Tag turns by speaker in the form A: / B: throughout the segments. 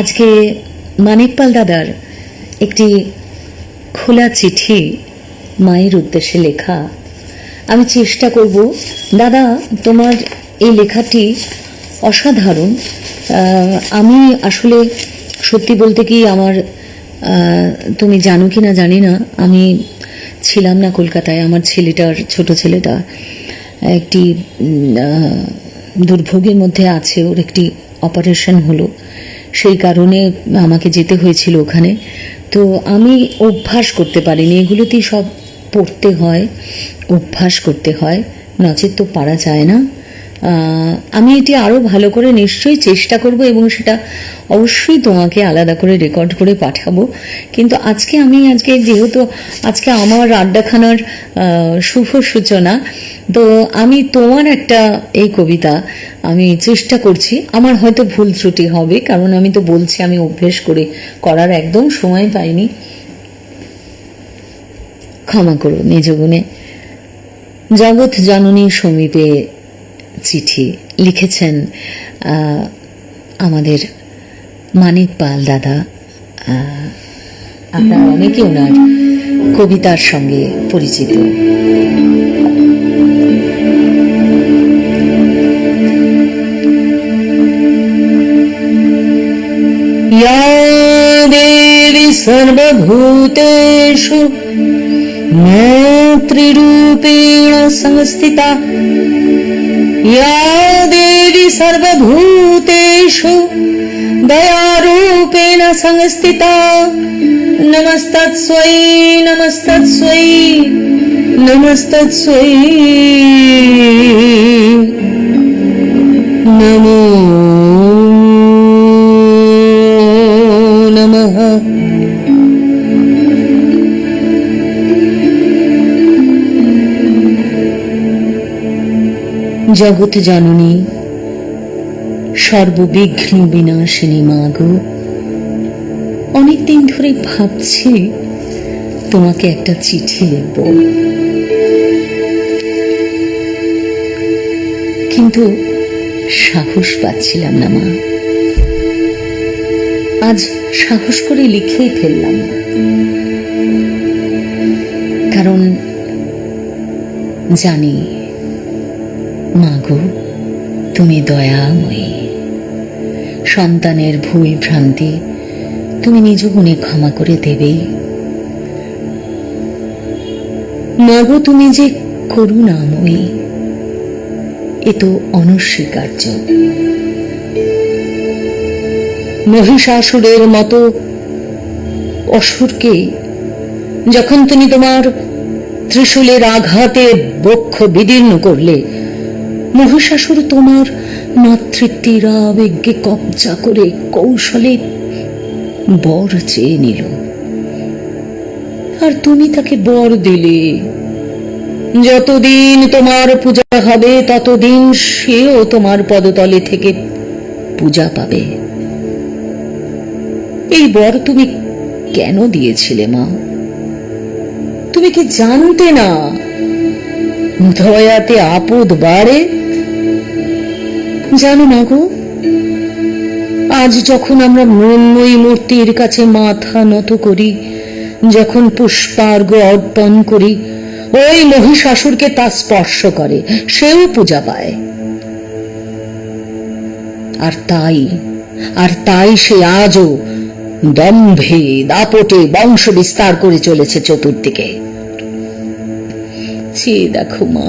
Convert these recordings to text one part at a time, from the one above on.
A: আজকে মানিকপাল দাদার একটি খোলা চিঠি মায়ের উদ্দেশ্যে লেখা। আমি চেষ্টা করব, দাদা, তোমার এই লেখাটি অসাধারণ। আমি আসলে সত্যি বলতে কি আমার তুমি জানো কি না জানি না, আমি ছিলাম না কলকাতায়, আমার ছেলেটার, ছোট ছেলেটা, একটি দুর্ভোগের মধ্যে আছে, ওর একটি অপারেশন হলো। সেই কারণে আমাকে যেতে হয়েছিল ওখানে। তো আমি অভ্যাস করতে পারিনি, এগুলোতেই সব পড়তে হয়, অভ্যাস করতে হয়। নচেত তো পারা যায় না। আমি এটি আরও ভালো করে নিশ্চয়ই চেষ্টা করব এবং সেটা অবশ্যই তোমাকে আলাদা করে রেকর্ড করে পাঠাবো। কিন্তু আজকে আমি, আজকে যেহেতু, আজকে আমার আড্ডাখানার শুভ সূচনা, তো আমি তোমার একটা এই কবিতা আমি চেষ্টা করছি। আমার হয়তো ভুল ত্রুটি হবে, কারণ আমি তো বলছি, আমি অভ্যেস করে করার একদম সময় পাইনি। ক্ষমা করো, নিজ গুণে। জগৎ জননী সমীপে চিঠি লিখেছেন আমাদের মানিক পাল দাদা। আপনার অনেকে ওনার কবিতার সঙ্গে পরিচিত। দেবী সর্বভূতেষু মাতৃরূপেণ সংস্থিতা या देवी सर्वभूतेषु दयारूपेण संस्थिता। नमस्तत्स्वै नमस्तत्स्वै नमस्तत्स्वै। नमो জগৎ জননী, সর্ববিঘ্ন বিনাশিনী মাগো অনেকদিন ধরে ভাবছি তোমাকে একটা চিঠি লিখব। কিন্তু সাহস পাচ্ছিলাম না মা। আজ সাহস করে লিখেই ফেললাম। কারণ জানি মাগো, তুমি দয়াময়ী। সন্তানের ভুল ভ্রান্তি তুমি নিজ গুণে ক্ষমা করে দেবেই। মাগো, তুমি যে করুণাময়ী, এ তো অনস্বীকার্য। মহিষাসুরের মতো অসুরকে যখন তুমি তোমার ত্রিশূলের আঘাতে বক্ষ বিদীর্ণ করলে মহিষাসুর তোমার মাতৃত্বের আবেগকে কবজা করে কৌশলে বর চেয়ে নিল। আর তুমি তাকে বর দিলে। যতদিন তোমার পূজা হবে, ততদিন সেও তোমার পদতলে থেকে পূজা পাবে। এই বর তুমি কেন দিয়েছিলে, মা? তুমি কি জানতে না? দয়াতে আপদ বাড়ে জানো না গো, আজ যখন আমরা মৃন্ময়ী মূর্তির কাছে মাথা নত করি, যখন পুষ্পার্ঘ অর্পণ করি, ওই মহিষাসুরকে তা স্পর্শ করে, সেও পূজা পায়। আর তাই আর তাই সে আজও দম্ভে দাপটে বংশ বিস্তার করে চলেছে চতুর্দিকে। দেখো মা,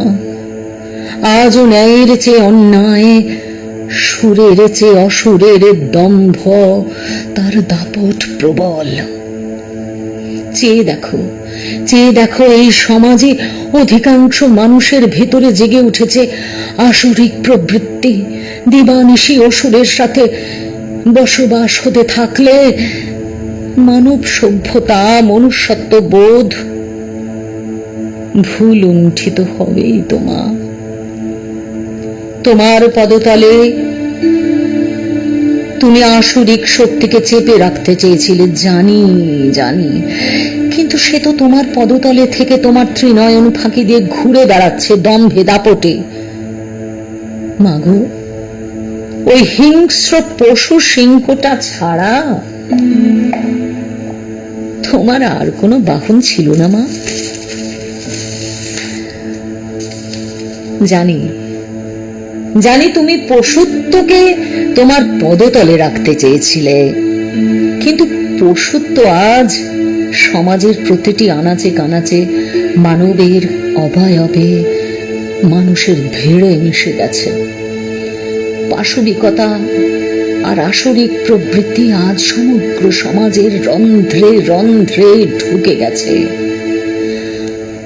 A: আজও ন্যায়ের চেয়ে অন্যায় সুরের চেয়ে অসুরের দম্ভ, তার দাপট প্রবল। চেয়ে দেখো চেয়ে দেখো এই সমাজে অধিকাংশ মানুষের ভেতরে জেগে উঠেছে আসরিক প্রবৃত্তি। দিবানিশি অসুরের সাথে বসবাস হতে থাকলে মানব সভ্যতা, মনুষ্যত্ব বোধ ভুল উন্ঠিত হবেই তোমা তোমার পদতলে। তুমি আসরিক শক্তিকে চেপে রাখতে চেয়েছিলে, জানি জানি। কিন্তু সে তো তোমার পদতলে থেকে তোমার ত্রিনয়ন ফাঁকি দিয়ে ঘুরে বেড়াচ্ছে দম্ভে দাপটে। মাগো, ওই হিংস্র পশু সিংহটা ছাড়া তোমার আর কোনো বাহন ছিল না, মা। জানি জানি তুমি পশুত্বকে তোমার পদতলে রাখতে চেয়েছিলে। কিন্তু পশুত্ব আজ সমাজের প্রতিটি আনাচে কানাচে মানবের অবয়বে মানুষের ভিড়ে মিশে গেছে। পাশবিকতা আর আসরিক প্রবৃত্তি আজ সমগ্র সমাজের রন্ধ্রে রন্ধ্রে ঢুকে গেছে।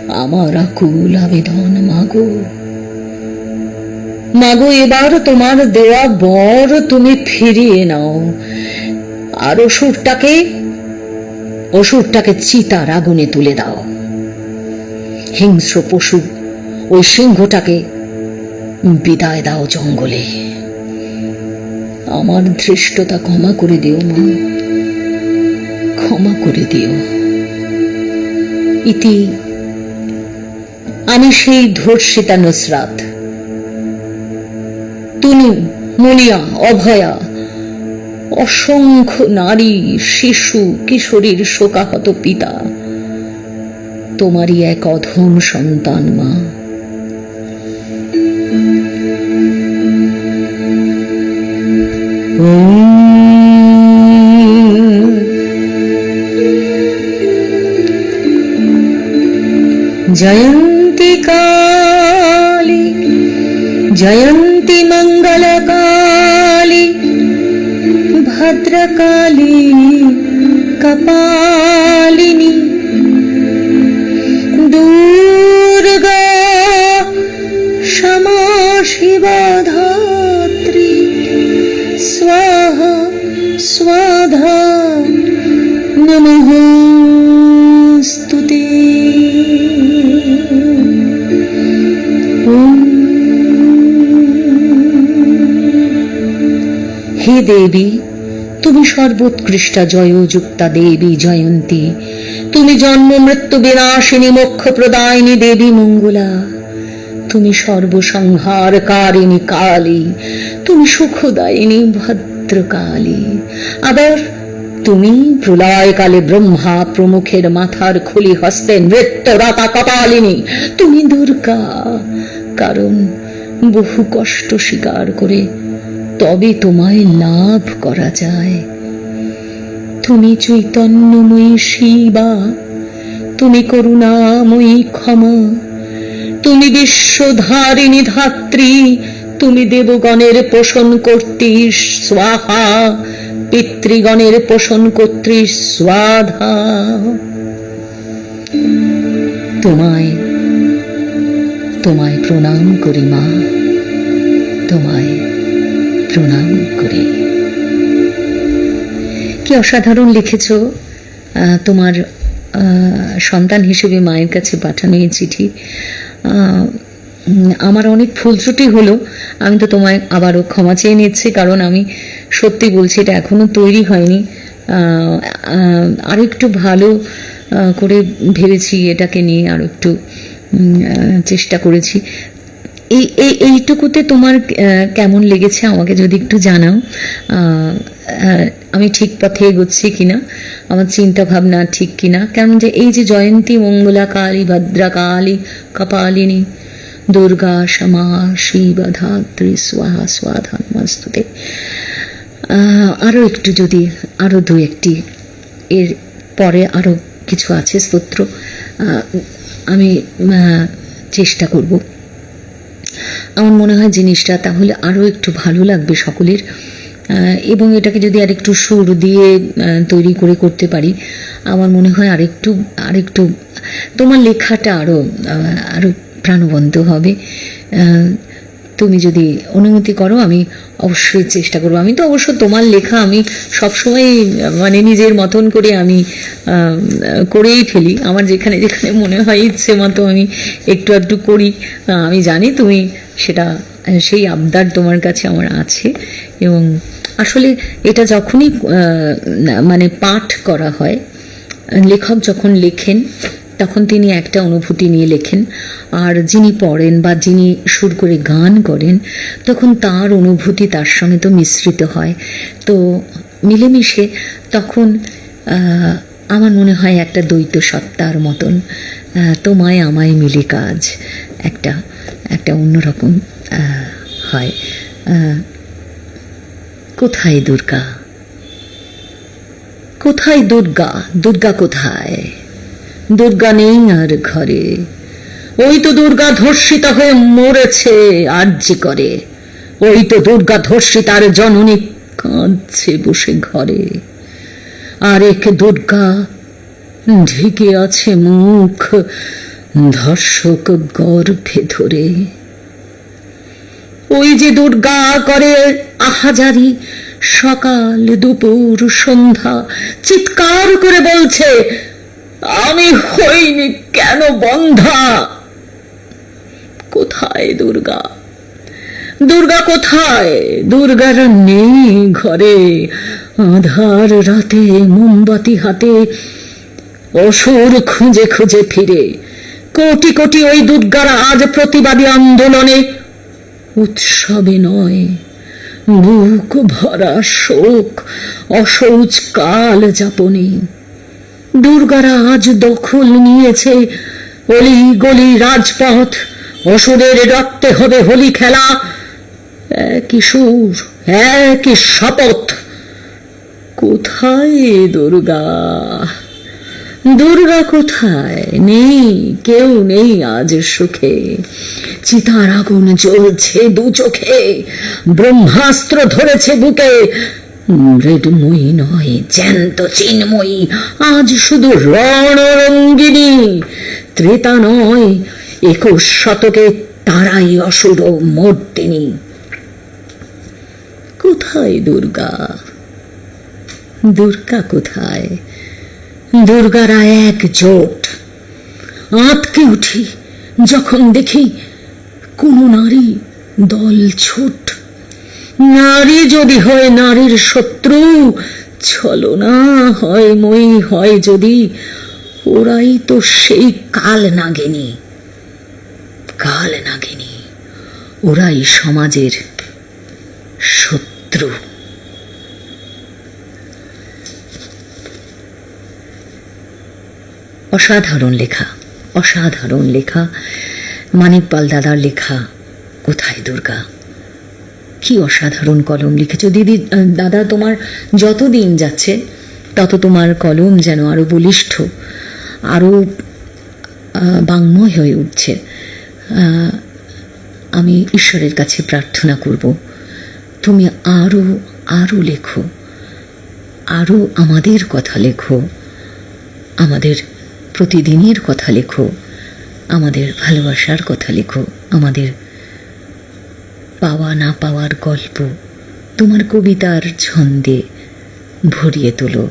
A: আমার আকুল আবেদন মাগো মাগো, এবার তোমার দেওয়া বর তুমি ফিরিয়ে নাও। আর অসুরটাকে অসুরটাকে চিতার আগুনে তুলে দাও। হিংস্র পশু ওই সিংহটাকে বিদায় দাও জঙ্গলে। আমার ধৃষ্টতা ক্ষমা করে দিও, মা। ক্ষমা করে দিও। ইতি, আমি সেই ধর্ষিতা নুসরাত। তুনু মুনিয়া, অভয়া। অসংখ্য নারী, শিশু, কিশোরীর শোকাহত পিতা। তোমারই এক অধম সন্তান, মা। জয়ন্তি কালী जयन्ति मङ्गलकाली भद्रकाली कपालिनी दुर्गा क्षमा शिवधात्री स्वाहा स्वाधा नमः হে দেবী, তুমি সর্বোৎকৃষ্টা জয়োযুক্তা দেবী জয়ন্তী। তুমি জন্ম মৃত্যু বিনাশিনী মোক্ষ প্রদায়িনী দেবী মঙ্গলা। তুমি সর্বসংহারকারিণী কালী। তুমি সুখদায়িনী ভদ্রকালী। আবার তুমি প্রলয়কালে ব্রহ্মা প্রমুখের মাথার খুলি হস্তে নৃত্যদাতা কপালিনী। তুমি দুর্গা, কারণ বহু কষ্ট স্বীকার করে তবে তোমায় লাভ করা যায়। তুমি চৈতন্যময়ী শিবা, তুমি করুণাময়ী ক্ষমা, তুমি বিশ্বধারিণী ধাত্রী, তুমি দেবগণের পোষণ কর্তী স্বাহা, পিতৃগণের পোষণ কর্তৃ স্বাধা। তোমায় তোমায় প্রণাম করি মা, তোমায় প্রণাম করি। কি অসাধারণ লিখেছ তোমার সন্তান হিসেবে মায়ের কাছে পাঠানো এই চিঠি। আমার অনেক ভুল ত্রুটি হলো আমি তো তোমায় আবারও ক্ষমা চেয়ে নিচ্ছি কারণ আমি সত্যি বলছি এটা এখনও তৈরি হয়নি। আহ, আহ, আরও একটু ভালো করে ভেবেছি এটাকে নিয়ে আরও একটু চেষ্টা করেছি। এই এই এইটুকুতে তোমার কেমন লেগেছে আমাকে যদি একটু জানাও? আমি ঠিক পথে এগোচ্ছি কিনা? আমার চিন্তা ভাবনা ঠিক কিনা? কারণ যে এই যে জয়ন্তী মঙ্গলা কালী ভদ্রা কালী কপালিনী দুর্গা সমা শিব ধাত্রী স্বাহা স্বাধা নমস্তুতে আহ, আরও একটু যদি আরও দু একটি এর পরে আরও কিছু আছে স্তোত্র আমি চেষ্টা করব। আমার মনে হয় জিনিসটা তাহলে আরও একটু ভালো লাগবে সকলের। এবং এটাকে যদি আরেকটু সুর দিয়ে তৈরি করে করতে পারি, আমার মনে হয় আরেকটু আরেকটু, তোমার লেখাটা আরও আরও প্রাণবন্ত হবে। তুমি যদি অনুমতি করো, আমি অবশ্যই চেষ্টা করব। আমি তো অবশ্য তোমার লেখা আমি সবসময় মানে নিজের মতন করে আমি করেই ফেলি। আমার যেখানে যেখানে মনে হয় ইচ্ছে মতো আমি একটু একটু করি। আমি জানি তুমি সেটা, সেই আবদার তোমার কাছে আমার আছে। এবং আসলে এটা যখনই মানে পাঠ করা হয়, লেখক যখন লেখেন তখন তিনি একটা অনুভূতি নিয়ে লেখেন, আর যিনি পড়েন বা যিনি সুর করে গান করেন, তখন তার অনুভূতি তার সঙ্গে তো মিশ্রিত হয়। তো মিলেমিশে তখন আমার মনে হয় একটা দ্বৈত সত্তার মতন তোমায় আমায় মিলে কাজ একটা একটা অন্যরকম হয়। কোথায় দুর্গা? কোথায় দুর্গা? দুর্গা কোথায়? দুর্গা নেই আর ঘরে। ওই তো দুর্গা ধর্ষিতা হয়ে মরেছে, আর্জি করে। ওই তো দুর্গা ধর্ষিতার জননী কাঁদছে বসে ঘরে। আর এক দুর্গা ঢেকে আছে মুখ ধর্ষক গর্ভে ধরে। ওই যে দুর্গা করে আহাজারি, সকাল দুপুর সন্ধ্যা, চিৎকার করে বলছে আমি হইনি কেন, বন্ধা? কোথায় দুর্গা? দুর্গা কোথায়? দুর্গার নেই ঘরে। আধার রাতে মোমবাতি হাতে অসুর খুঁজে খুঁজে ফিরে। কোটি কোটি ওই দুর্গারা আজ প্রতিবাদী আন্দোলনে। উৎসবে নয়, বুক ভরা শোক অসৌচ কাল যাপনে। দুর্গারা আজ দখল নিয়েছে। অলি গলি রাজপথ, অসুরের রক্তে হবে হোলি খেলা। একই সুর, একই শপথ। কোথায় দুর্গা? দুর্গা কোথায়? নেই, কেউ নেই আজ সুখে। চিতার আগুন জ্বলছে দু চোখে, ব্রহ্মাস্ত্র ধরেছে বুকে। মৃদময়ী নয়, জ্যান্ত চিন্ময়ী, আজ শুধু রণরঙ্গিনী ত্রেতা নয়, একুশ শতকে তারাই অসুর মর্দিনী। কোথায় দুর্গা? দুর্গা কোথায়? দুর্গারা একজোট আঁতকে উঠি, যখন দেখি কোনো নারী দল ছুট নারী যদি হয় নারীর শত্রু, ছলনা হয় মই হয় যদি, ওরাই তো সেই কাল নাগিনী কাল নাগিনী, ওরাই সমাজের শত্রু। অসাধারণ লেখা অসাধারণ লেখা। মানিকপাল দাদার লেখা, কোথায় দুর্গা? কি অসাধারণ কলম লিখেছ। দিদি দাদা তোমার যত দিন যাচ্ছে তত তোমার কলম যেন আরও বলিষ্ঠ আরও আহ, বাংময় হয়ে উঠছে। আমি ঈশ্বরের কাছে প্রার্থনা করব তুমি আরও আরও লেখো আরও আমাদের কথা লেখো আমাদের প্রতিদিনের কথা লেখো আমাদের ভালোবাসার কথা লেখো আমাদের পাওয়া না পাওয়ার গল্প তোমার কবিতার ছন্দে ভরিয়ে তোলো।